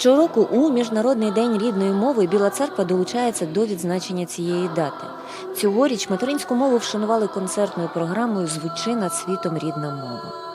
Щороку у Міжнародний день рідної мови Біла Церква долучається до відзначення цієї дати. Цьогоріч материнську мову вшанували концертною програмою Звучи над світом рідна мова.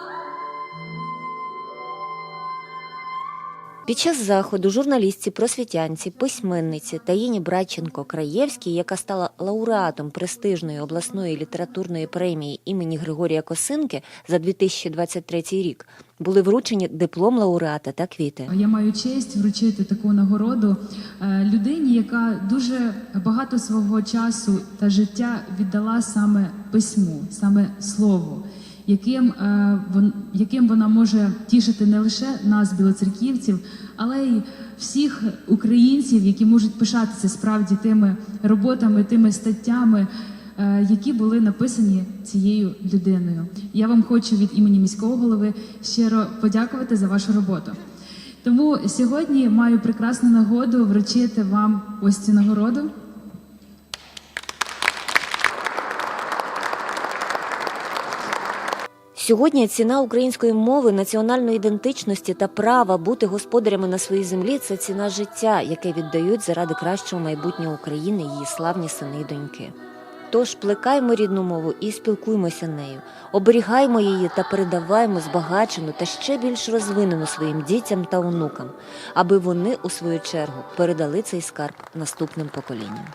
Під час заходу журналістці, просвітянці, письменниці Таїні Братченко Краєвській, яка стала лауреатом престижної обласної літературної премії імені Григорія Косинки за 2023 рік, були вручені диплом лауреата та квіти. Я маю честь вручити таку нагороду е, людині, яка дуже багато свого часу та життя віддала саме письму, саме слову, яким, е, вон- яким вона може тішити не лише нас, білоцерківців, але й всіх українців, які можуть пишатися справді тими роботами, тими статтями. е, Які були написані цією людиною, я вам хочу від імені міського голови щиро подякувати за вашу роботу. Тому сьогодні маю прекрасну нагоду вручити вам ось цю нагороду. Сьогодні ціна української мови, національної ідентичності та права бути господарями на своїй землі це ціна життя, яке віддають заради кращого майбутнього України її славні сини й доньки. Тож плекаймо рідну мову і спілкуймося нею, оберігаймо її та передаваймо збагачену та ще більш розвинену своїм дітям та онукам, аби вони, у свою чергу, передали цей скарб наступним поколінням.